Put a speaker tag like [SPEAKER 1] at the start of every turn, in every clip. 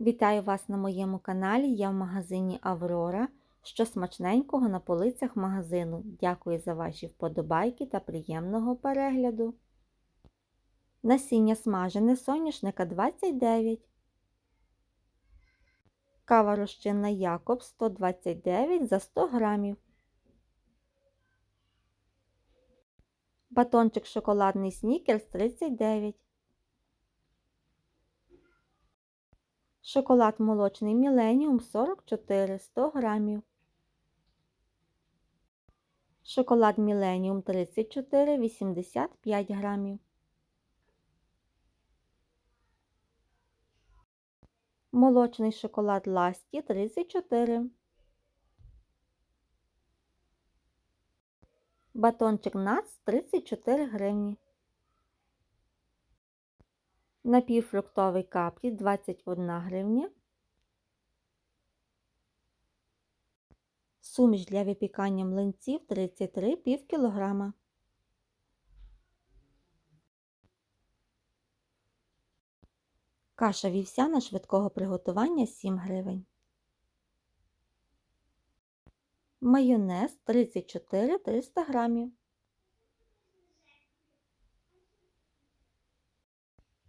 [SPEAKER 1] Вітаю вас на моєму каналі. Я в магазині Аврора. Що смачненького на полицях магазину. Дякую за ваші вподобайки та приємного перегляду. Насіння смажене соняшника 29. Кава розчинна Якоб 129 за 100 грамів. Батончик шоколадний снікерс 39. Шоколад молочний Міленіум 44 100 грамів. Шоколад Міленіум 34 85 грамів. Молочний шоколад Ласті 34. Батончик Нац 34 гривні. Напівфруктовий каплі 21 гривня. Суміш для випікання млинців 33 пів кілограма. Каша вівсяна швидкого приготування 7 гривень. Майонез 34 300 грамів.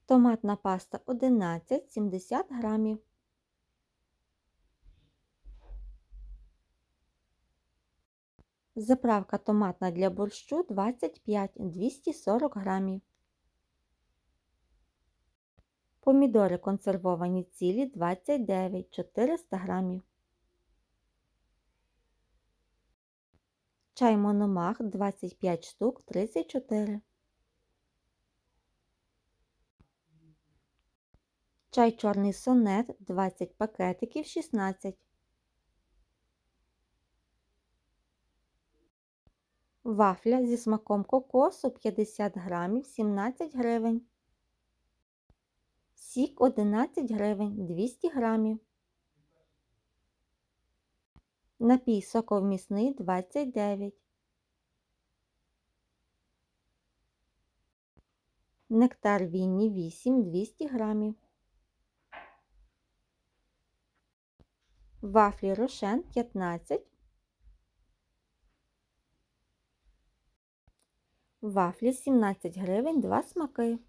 [SPEAKER 1] Томатна паста 11 70 грамів. Заправка томатна для борщу 25 240 грамів. Помідори консервовані цілі 29 400 грамів. Чай мономах 25 штук 34. Чай чорний сонет 20 пакетиків 16. Вафля зі смаком кокосу 50 грамів 17 гривень. Сік 11 гривень 200 грамів. Напій соковмісний 29. Нектар Вінні 8 200 грамів. Вафлі Рошен 15. Вафлі 17 гривень 2 смаки.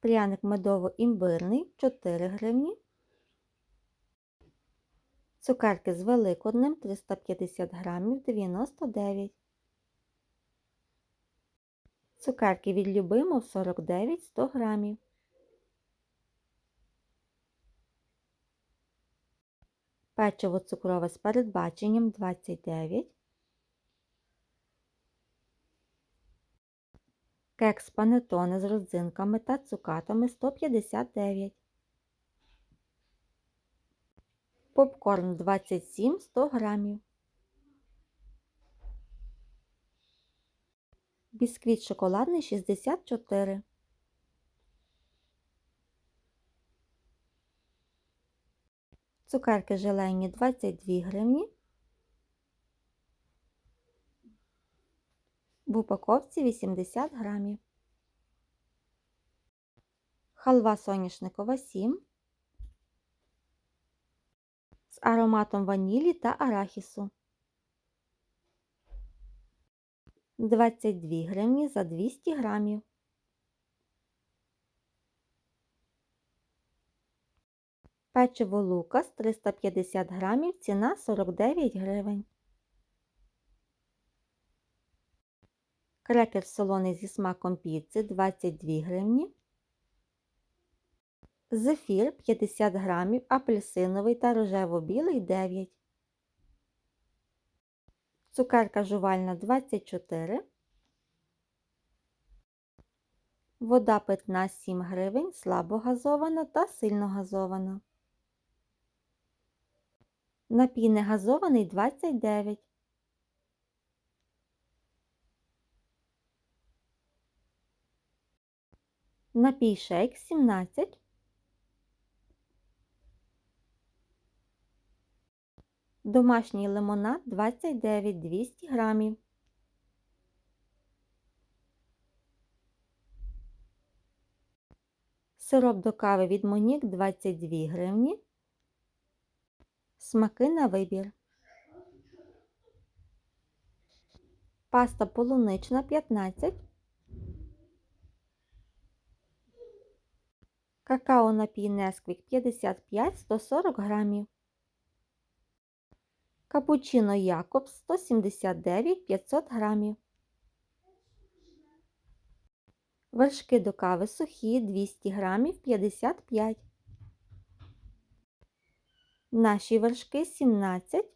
[SPEAKER 1] Пряник медово-імбирний 4 гривні. Цукерки з великодним 350 грамів 99. Цукерки від Любимов 49 100 грамів. Печиво цукрове з передбаченням 29. Кекс панетоне з родзинками та цукатами 159. Попкорн 27 100 грамів. Бісквіт шоколадний 64. Цукерки желейні 22 гривні. В упаковці 80 грамів. Халва соняшникова 7 з ароматом ванілі та арахісу. 22 гривні за 200 грамів. Печиво Лукас 350 грамів, ціна 49 гривень. Крекер солоний зі смаком піци 22 гривні. Зефір 50 грамів, апельсиновий та рожево-білий 9. Цукерка жувальна 24. Вода питна 7 гривень, слабо газована та сильно газована. Напій негазований 29. Напій шейк 17. Домашній лимонад 29 200 грамів. Сироп до кави від Монік 22 гривні. Смаки на вибір. Паста полунична 15. Какао напій Несквік 55 140 грамів. Капучино Якобс 179 500 грамів. Вершки до кави сухі 200 грамів 55. Наші вершки 17.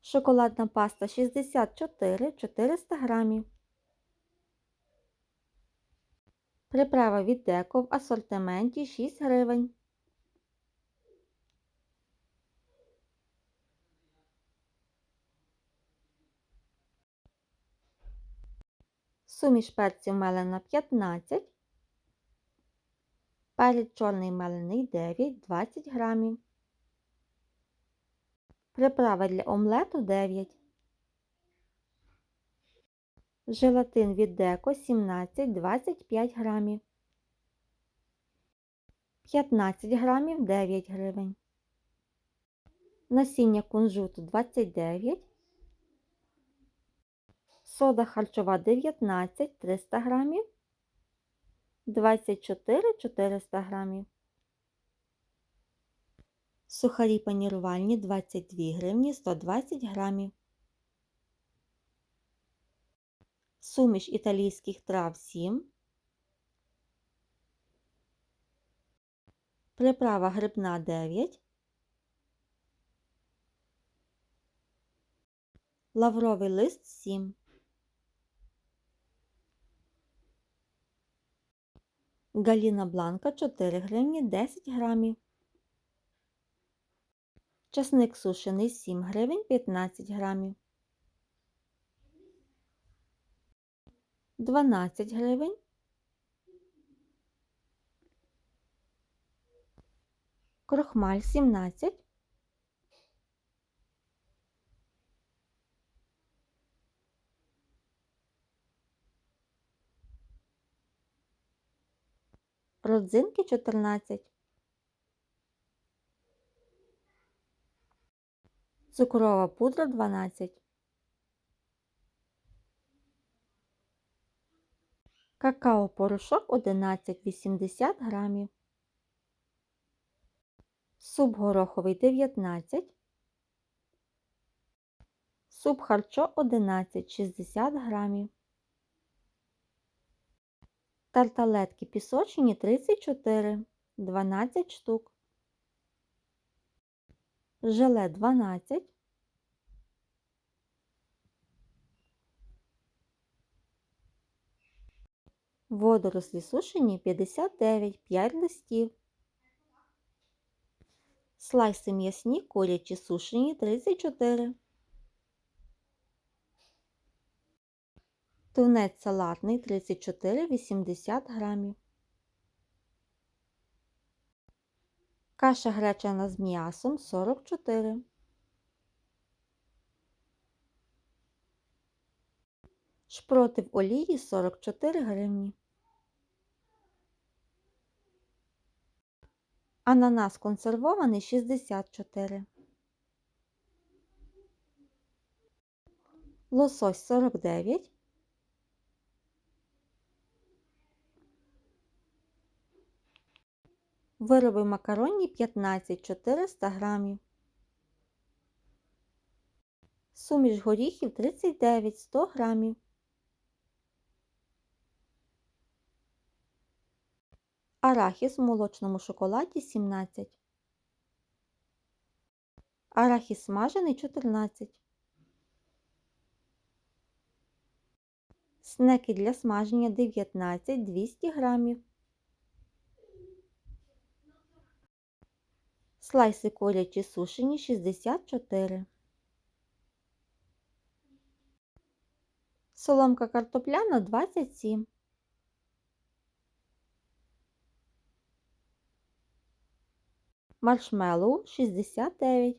[SPEAKER 1] Шоколадна паста 64 400 грамів. Приправа від деко в асортименті 6 гривень. Суміш перців мелена 15. Перець чорний мелений 9 20 грамів. Приправа для омлету 9. Желатин від деко 17-25 грамів. 15 грамів 9 гривень. Насіння кунжуту 29. Сода харчова 19 300 грамів. 24 400 грамів. Сухарі панірувальні 22 гривні 120 грамів. Суміш італійських трав 7. Приправа грибна 9. Лавровий лист 7. Галіна бланка 4 гривні 10 грамів. Часник сушений 7 гривень 15 грамів. 12 гривень. Крохмаль 17. Родзинки 14. Цукрова пудра 12. Какао порошок 11,80 грамів. Суп гороховий 19. Суп харчо 11,60 грамів. Тарталетки пісочні 34, 12 штук. Желе 12. Водорослі сушені 59, 5 листів. Слайси м'ясні курячі сушені 34. Тунець салатний 34,80 грамів. Каша гречана з м'ясом 44. Шпроти в олії 44 гривні. Ананас консервований 64. Лосось 49. Вироби макаронні 15 400 грамів. Суміш горіхів 39 100 грамів. Арахіс в молочному шоколаді 17. Арахіс смажений 14. Снеки для смаження 19 200 грамів. Слайси курячі сушені 64. Соломка картопляна 27. Маршмеллоу 69.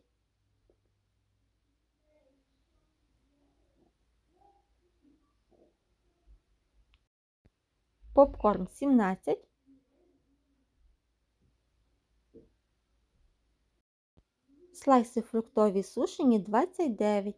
[SPEAKER 1] попкорн 17, слайси фруктові сушені 29,